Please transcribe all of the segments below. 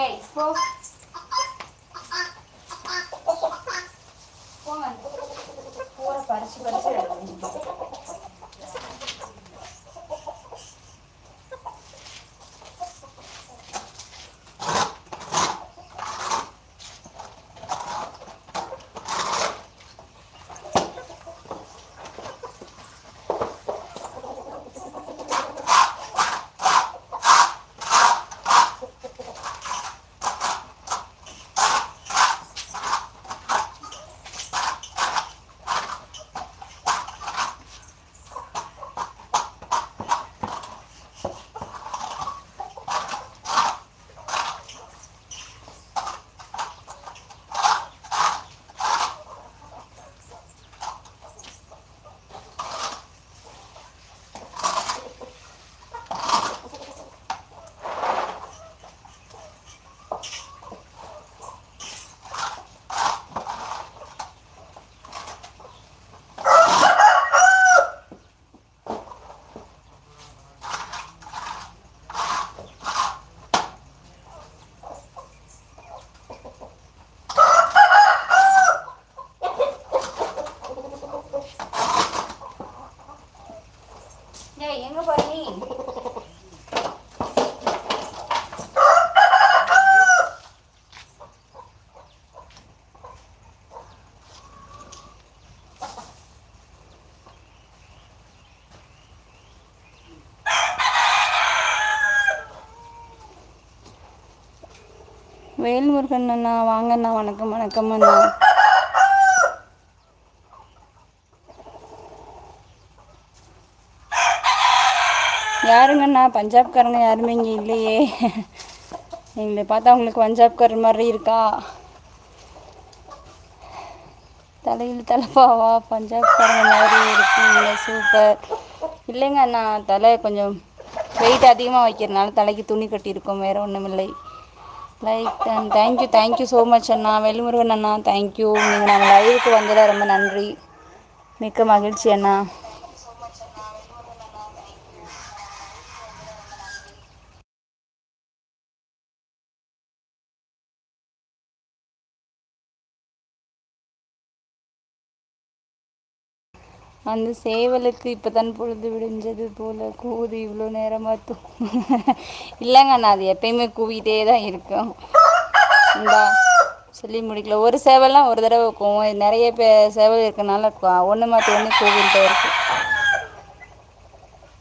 ஏய் போ போங்க பூரா பறிச்சு பறிச்சு எடுக்கணும் ஏய் எங்க போற நீ? வேல்முருகன் அண்ணா வாங்க அண்ணா வணக்கம் வணக்கம் அண்ணா. யாருங்கண்ணா பஞ்சாப்காரங்க யாருமே இங்கே இல்லையே. எங்களை பார்த்தா உங்களுக்கு பஞ்சாப்காரர் மாதிரி இருக்கா? தலையில் தலைப்பாவா? பஞ்சாப்காரங்க மாதிரி இருக்கீங்க சூப்பர். இல்லைங்க அண்ணா தலை கொஞ்சம் வெயிட் அதிகமாக வைக்கிறதுனால தலைக்கு துணி கட்டியிருக்கோம் வேறு ஒன்றும் இல்லை. Like thank you thank you so much அண்ணா. வெள்ளிமுருகன் அண்ணா தேங்க்யூ நீங்கள் நாங்கள் லைவுக்கு வந்ததில் ரொம்ப நன்றி. மிக்க மகிழ்ச்சி அண்ணா. அந்த சேவலுக்கு இப்போ தான் பொழுது விடிஞ்சது போல் கூவுது இவ்வளோ நேரமாக தூ இல்லைங்க நான் அது எப்பயுமே கூவிட்டே தான் இருக்கும். இந்தா சொல்லி முடிக்கல. ஒரு சேவல்லாம் ஒரு தடவை கூவும். நிறைய பே சேவல் இருக்கனால ஒன்று மாற்றி ஒன்று கூவிட்டே இருக்கும்.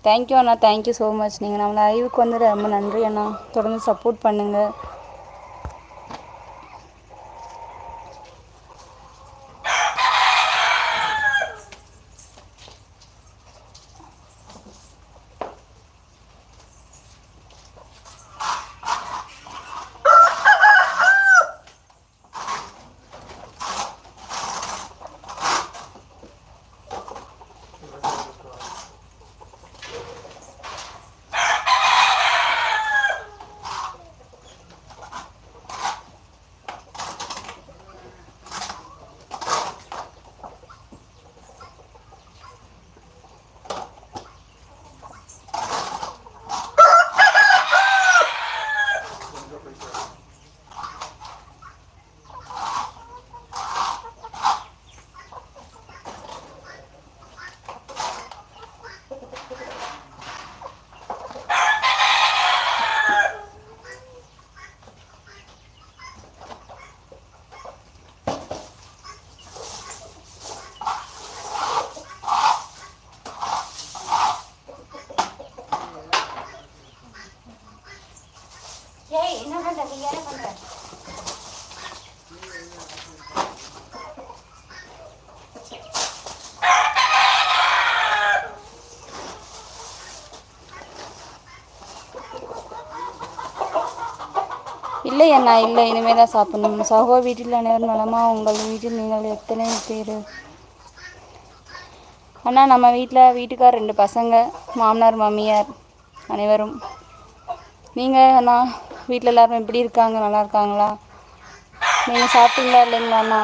தேங்க்யூ அண்ணா. தேங்க்யூ ஸோ மச் நீங்கள் நம்மளை அறிவுக்கு வந்து ரொம்ப நன்றி அண்ணா. தொடர்ந்து சப்போர்ட் பண்ணுங்கள் ஏய் என்ன பண்ற நீ என்ன பண்ற இல்லை அண்ணா இல்லை. இனிமேல் தான் சாப்பிடணும். சகோ வீட்டில் அனைவரும் நலமா? உங்கள் வீட்டில் நீங்கள் எத்தனை பேர்? அண்ணா நம்ம வீட்டில் வீட்டுக்கார் ரெண்டு பசங்க மாமனார் மாமியார் அனைவரும். நீங்கள் அண்ணா வீட்டில் எல்லாரும் எப்படி இருக்காங்க? நல்லா இருக்காங்களா? நீங்கள் சாப்பிட்டீங்களா இல்லைங்களா அண்ணா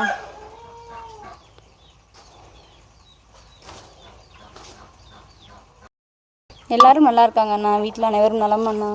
எல்லாரும் நல்லா இருக்காங்கண்ணா வீட்டில் அனைவரும் நலம் அண்ணா.